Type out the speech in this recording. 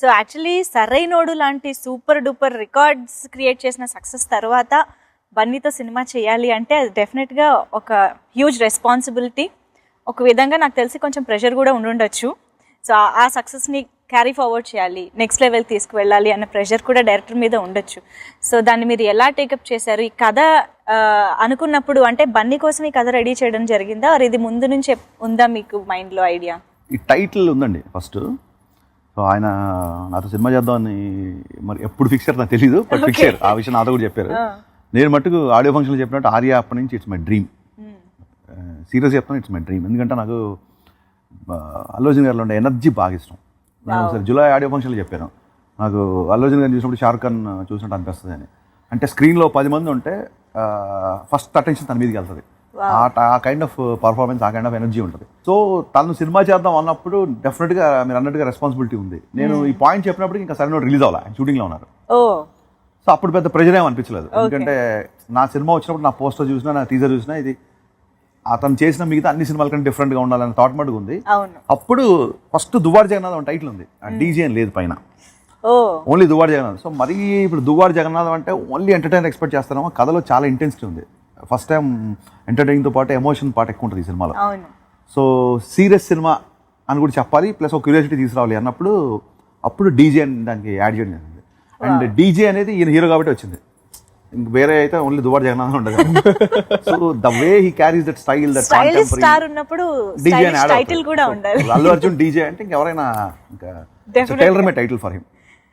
So actually Sarrainodu లాంటి super duper records create చేసిన success తర్వాత బన్నీతో సినిమా చేయాలి అంటే అది డెఫినెట్గా ఒక హ్యూజ్ రెస్పాన్సిబిలిటీ ఒక విధంగా నాకు తెలిసి కొంచెం ప్రెషర్ కూడా ఉండుండొచ్చు. సో ఆ- సక్సెస్ని క్యారీ ఫార్వర్డ్ చేయాలి నెక్స్ట్ లెవెల్ తీసుకువెళ్ళాలి అన్న ప్రెషర్ కూడా డైరెక్టర్ మీద ఉండొచ్చు. సో దాన్ని మీరు ఎలా టేకప్ చేశారు? ఈ కథ అనుకున్నప్పుడు అంటే బన్నీ కోసం ఈ కథ రెడీ చేయడం జరిగిందా? ఆర్ ఇది ముందు నుంచి ఉందా మీకు మైండ్లో ఐడియా ఈ టైటిల్ ఉందండి ఫస్ట్ సో ఆయన నాతో సినిమా చేద్దామని మరి ఎప్పుడు ఫిక్స్ అయ్యారు నాకు తెలియదు బట్ ఫిక్స్ అయ్యారు ఆ విషయం నాతో కూడా చెప్పారు. నేను మట్టుకు ఆడియో ఫంక్షన్లో చెప్పినట్టు ఆర్య అప్పటి నుంచి ఇట్స్ మై డ్రీమ్ సీరియస్ చెప్తాను ఇట్స్ మై డ్రీమ్ ఎందుకంటే నాకు ఆ, అల్లు అర్జున్ గారిలో ఉండే ఎనర్జీ బాగా ఇష్టం. నేను ఒకసారి జూలై ఆడియో ఫంక్షన్లో చెప్పాను. నాకు అల్లు అర్జున్ గారిని చూసినప్పుడు షారుఖ్ ఖాన్ చూసినట్టు అనిపిస్తుంది అని. అంటే స్క్రీన్లో పది మంది ఉంటే ఫస్ట్ అటెన్షన్ తన మీదకి వెళ్తుంది. ఆ కైండ్ ఆఫ్ పర్ఫార్మెన్స్ ఆ కైండ్ ఆఫ్ ఎనర్జీ ఉంటుంది. సో తను సినిమా చేద్దాం అన్నప్పుడు డెఫినెట్గా మీరు అన్నట్టుగా రెస్పాన్సిబిలిటీ ఉంది. నేను ఈ పాయింట్ చెప్పినప్పుడు ఇంకా సరైన రిలీజ్ అవ్వాలి? ఆయన షూటింగ్లో ఉన్నారు. సో అప్పుడు పెద్ద ప్రెజర్ ఏం అనిపించలేదు. ఎందుకంటే నా సినిమా వచ్చినప్పుడు నా పోస్టర్ చూసినా నా టీజర్ చూసినా ఇది అతను చేసిన మిగతా అన్ని సినిమాల కంటే డిఫరెంట్గా ఉండాలని థాట్ మటుకు ఉంది. అప్పుడు ఫస్ట్ దువ్వాడు జగన్నాథం టైటిల్ ఉంది. ఆ డీజే అని లేదు పైన. ఓన్లీ దువ్వాడు జగన్నాథం. సో మరీ ఇప్పుడు దువ్వాడు జగన్నాథం అంటే ఓన్లీ ఎంటర్టైన్ ఎక్స్పెక్ట్ చేస్తారేమో. కథలో చాలా ఇంటెన్సిటీ ఉంది. ఫస్ట్ టైం ఎంటర్టైనింగ్తో పాటు ఎమోషన్ పార్ట్ ఎక్కువ ఉంటుంది ఈ సినిమాలో. సో సీరియస్ సినిమా అని కూడా చెప్పాలి. ప్లస్ ఒక క్యూరియాసిటీ తీసుకురావాలి అన్నప్పుడు అప్పుడు డీజే అని దానికి యాడ్ చేయడం జరిగింది. అండ్ డీజే అనేది ఈయన హీరో కాబట్టి వచ్చింది. వేరే అయితే ఓన్లీ దువార్ జగన్నాథం ఉండదు so the way he carries that style that star ఉన్నప్పుడు డీజే అని టైటిల్ కూడా ఉండాలి. అల్లు అర్జున్ డీజే అంటే ఇంకెవరైనా ఇంకా. Tailor made title for him